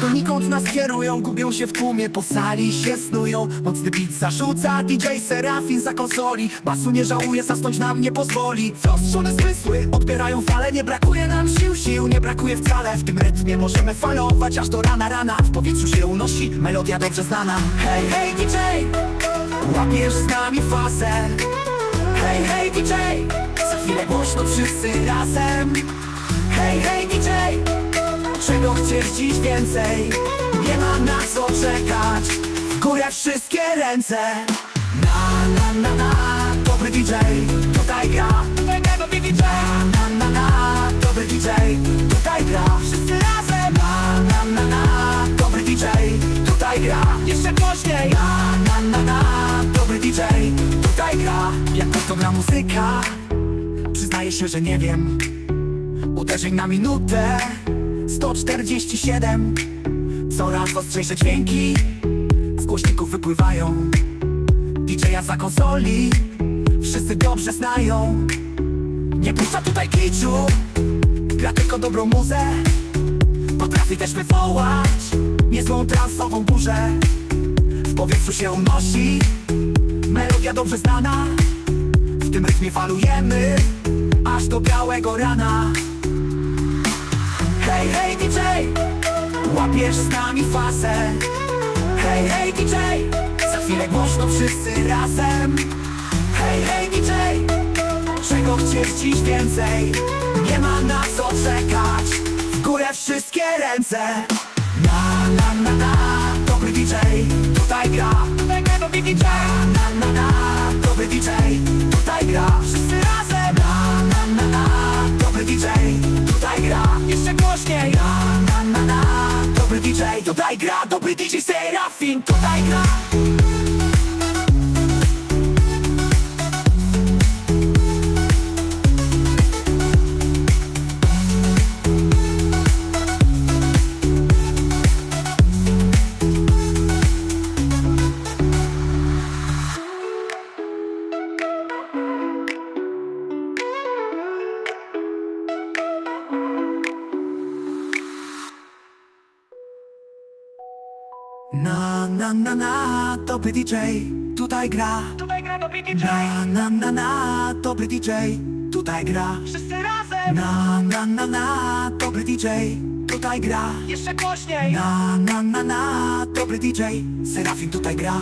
Donikąd nas kierują, gubią się w tłumie Po sali się snują. Mocny beat zarzuca DJ Serafin za konsoli. Basu nie żałuje, zasnąć nam nie pozwoli. Zaostrzone zmysły odbierają fale Nie brakuje nam sił, sił nie brakuje wcale. W tym rytmie możemy falować aż do rana rana. W powietrzu się unosi melodia dobrze znana. Hej, hej DJ Łapiesz z nami fazę. Hej, hej DJ Za chwilę głośno wszyscy razem. Hej, hej DJ Chcesz dziś więcej? Nie ma na co czekać. W górę wszystkie ręce. Na, na, na, na Dobry DJ Tutaj gra. Na, na, na Dobry DJ Tutaj gra. Wszyscy razem. Na, na, na, na Dobry DJ Tutaj gra. Jeszcze głośniej. Na, na, na, na Dobry DJ Tutaj gra. Jak to gra muzyka? Przyznaję się, że nie wiem. Uderzeń na minutę 147 Coraz ostrzejsze dźwięki Z głośników wypływają. DJ-a za konsoli Wszyscy dobrze znają. Nie puszcza tutaj kiczu Gra tylko dobrą muzę. Potrafi też wywołać Niezłą transową burzę. W powietrzu się unosi Melodia dobrze znana. W tym rytmie falujemy Aż do białego rana. Hej, hej Łapiesz z nami fazę Hej, hej DJ Za chwilę głośno wszyscy razem. Hej, hej DJ Czego chcesz dziś więcej? Nie ma na co czekać W górę wszystkie ręce. Na, na, na, na Dobry DJ Tutaj gra. Tutaj gra dobry DJ Na, na, na Dobry DJ Tutaj gra Tutaj gra Dobry DJ Serafin Tutaj gra Na, na, na, na, dobry DJ, tutaj gra. Tutaj gra dobry DJ Na, na, na, na, dobry DJ, tutaj gra. Wszyscy razem. Na, na, na, na, dobry DJ, tutaj gra. Jeszcze głośniej. Na, na, na, na, dobry DJ, Serafin tutaj gra